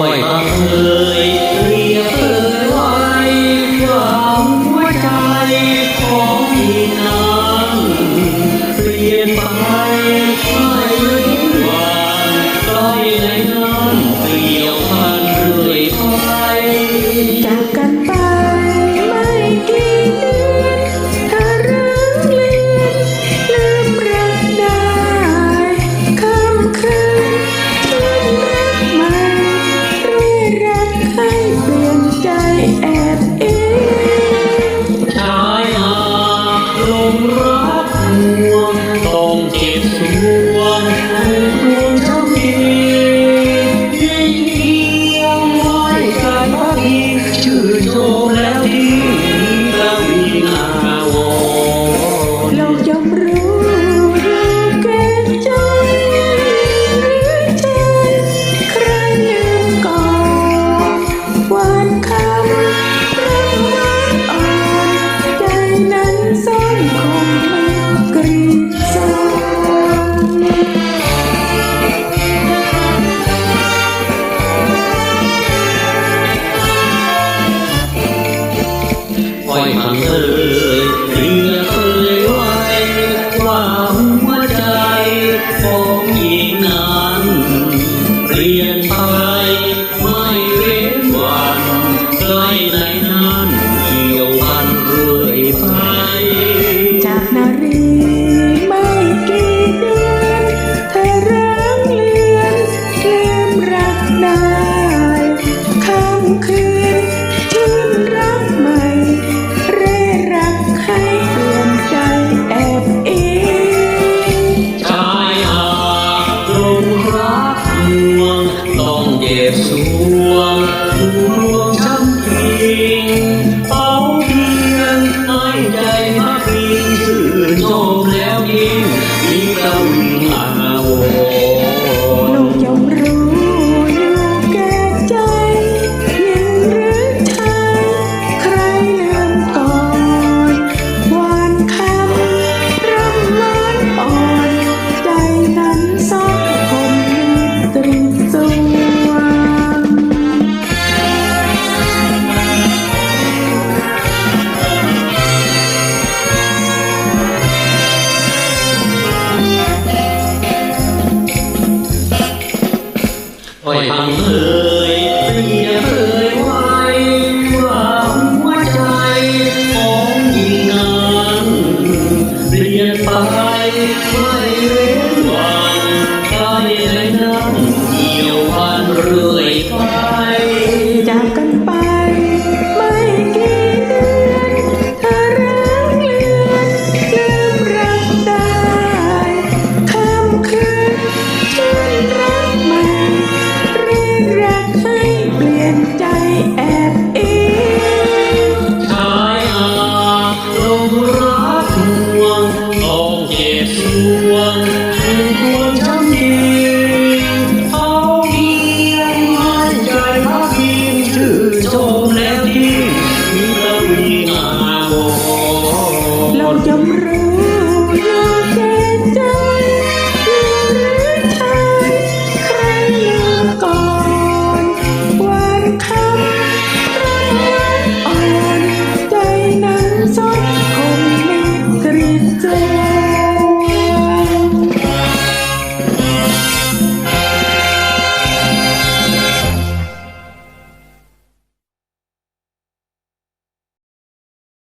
อยมาเอยเรียกเอยไว้ความหัวใจของพี่นั้นเปลี่ยนไปไม่ลืมวันใจในนั้นเปลี่ยวพันเรื่อยไปจากกันไป อยมาเคยเพื่อเคยไว้ว่า ยซึ่งจะเผยไว้ว่าหัวใจของงานเปลี่ยนไปไม่เว้นวันใคในน้นเกี่ยวพันเรือ